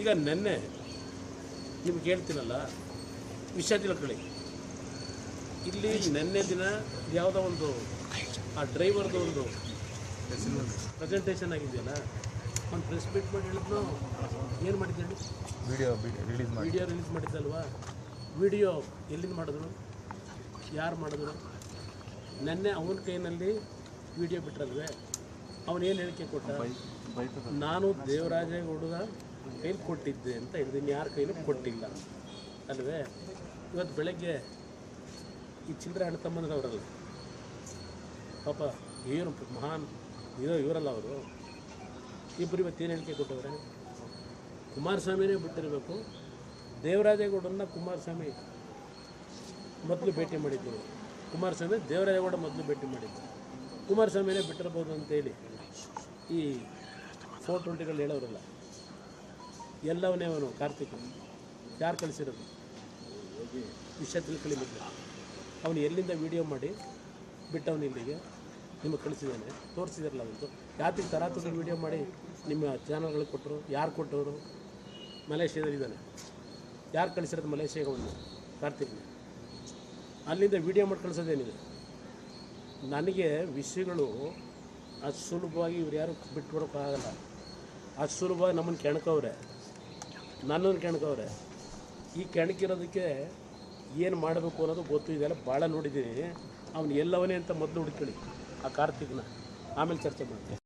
ಈಗ ನೆನ್ನೆ ನಿಮ್ಗೆ ಹೇಳ್ತೀನಲ್ಲ ವಿಷಯ ತಿಳ್ಕೊಳ್ಳಿ. ಇಲ್ಲಿ ನೆನ್ನೆ ದಿನ ಯಾವುದೋ ಒಂದು ಆ ಡ್ರೈವರ್ದು ಒಂದು ಪ್ರೆಸೆಂಟೇಷನ್ ಆಗಿದೆಯಲ್ಲ ಒಂದು ಪ್ರೆಸ್ ಮೀಟ್ ಮಾಡಿ ಹೇಳಿದ್ನು ಏನು ಮಾಡಿದ್ದೆ ಹೇಳಿ? ವಿಡಿಯೋ ರಿಲೀಸ್ ಮಾಡಿ. ವಿಡಿಯೋ ರಿಲೀಸ್ ಮಾಡಿದ್ದಲ್ವಾ? ವಿಡಿಯೋ ಎಲ್ಲಿಂದ ಮಾಡಿದ್ರು? ಯಾರು ಮಾಡಿದ್ರು? ನೆನ್ನೆ ಅವನ ಕೈನಲ್ಲಿ ವಿಡಿಯೋ ಬಿಟ್ರಲ್ವೇ? ಅವನೇನು ಹೇಳಿಕೆ ಕೊಟ್ಟ? ನಾನು ದೇವರಾಜೇಗೌಡರ ಕೈಲಿ ಕೊಟ್ಟಿದ್ದೆ ಅಂತ ಹೇಳಿದ್ದೀನಿ ಯಾರ ಕೈಲೂ ಕೊಟ್ಟಿಲ್ಲ. ಅಲ್ವೇ? ಇವತ್ತು ಬೆಳಗ್ಗೆ ಈ ಚಿಲ್ಲರೆ ಹಣ್ಣು ತಮ್ಮಂದ್ರವರಲ್ಲ ಪಾಪ ಏನು ಮಹಾನ್ ಇರೋ ಇವರಲ್ಲ ಅವರು. ಇಬ್ಬರು ಇವತ್ತೇನು ಹೇಳಿಕೆ ಕೊಟ್ಟವ್ರೆ ಕುಮಾರಸ್ವಾಮಿನೇ ಬಿಟ್ಟಿರಬೇಕು. ದೇವರಾಜೇಗೌಡನ್ನ ಕುಮಾರಸ್ವಾಮಿ ಮೊದಲು ಭೇಟಿ ಮಾಡಿದ್ದರು ಕುಮಾರಸ್ವಾಮಿ ದೇವರಾಜೇಗೌಡ ಮೊದಲು ಭೇಟಿ ಮಾಡಿದ್ದರು ಕುಮಾರಸ್ವಾಮಿನೇ ಬಿಟ್ಟಿರ್ಬೋದು ಅಂತೇಳಿ ಈ ಫೋರ್ ಟ್ವೆಂಟಿಗಳು ಹೇಳೋರಲ್ಲ. ಎಲ್ಲವನೇ ಅವನು ಕಾರ್ತಿಕ್ ಯಾರು ಕಳಿಸಿರೋದು? ವಿಷಯ ತಿಳ್ಕೊಳ್ಳಿ ಮೊದಲು ಅವನು ಎಲ್ಲಿಂದ ವೀಡಿಯೋ ಮಾಡಿ ಬಿಟ್ಟವನು ಇಲ್ಲಿಗೆ? ನಿಮಗೆ ಕಳಿಸಿದ್ದಾನೆ. ತೋರಿಸಿದಾರಲ್ಲ ಅವನು ಯಾತಿಗೆ ತರಾತುರಿ ವೀಡಿಯೋ ಮಾಡಿ ನಿಮ್ಮ ಚಾನಲ್ಗಳಿಗೆ ಕೊಟ್ಟರು? ಯಾರು ಕೊಟ್ಟವರು? ಮಲೇಷ್ಯಾದಲ್ಲಿ ಇದ್ದಾನೆ. ಯಾರು ಕಳಿಸಿರೋದು ಮಲೇಷ್ಯಾಗೆ ಅವನು ಅಲ್ಲಿಂದ ವೀಡಿಯೋ ಮಾಡಿ ಕಳಿಸೋದೇನಿದೆ? ನನಗೆ ವಿಷಯಗಳು ಅಷ್ಟು ಸುಲಭವಾಗಿ ಇವ್ರು ಯಾರು ಬಿಟ್ಟುಕೊಡೋಕ್ಕಾಗಲ್ಲ ಅಷ್ಟು ಸುಲಭವಾಗಿ ನಮ್ಮನ್ನು ಕೆಣಕವ್ರೆ. ನನ್ನನ್ನು ಕೆಣಕವ್ರೆ ಈ ಕೆಣಕಿರೋದಕ್ಕೆ ಏನು ಮಾಡಬೇಕು ಅನ್ನೋದು ಗೊತ್ತು, ಇದೆಲ್ಲ ಭಾಳ ನೋಡಿದ್ದೀನಿ. ಅವನು ಎಲ್ಲವನೇ ಅಂತ ಮೊದಲು ಹುಡ್ಕೊಳ್ಳಿ ಆ ಕಾರ್ತಿಕ್ನ. ಆಮೇಲೆ ಚರ್ಚೆ ಮಾಡಿ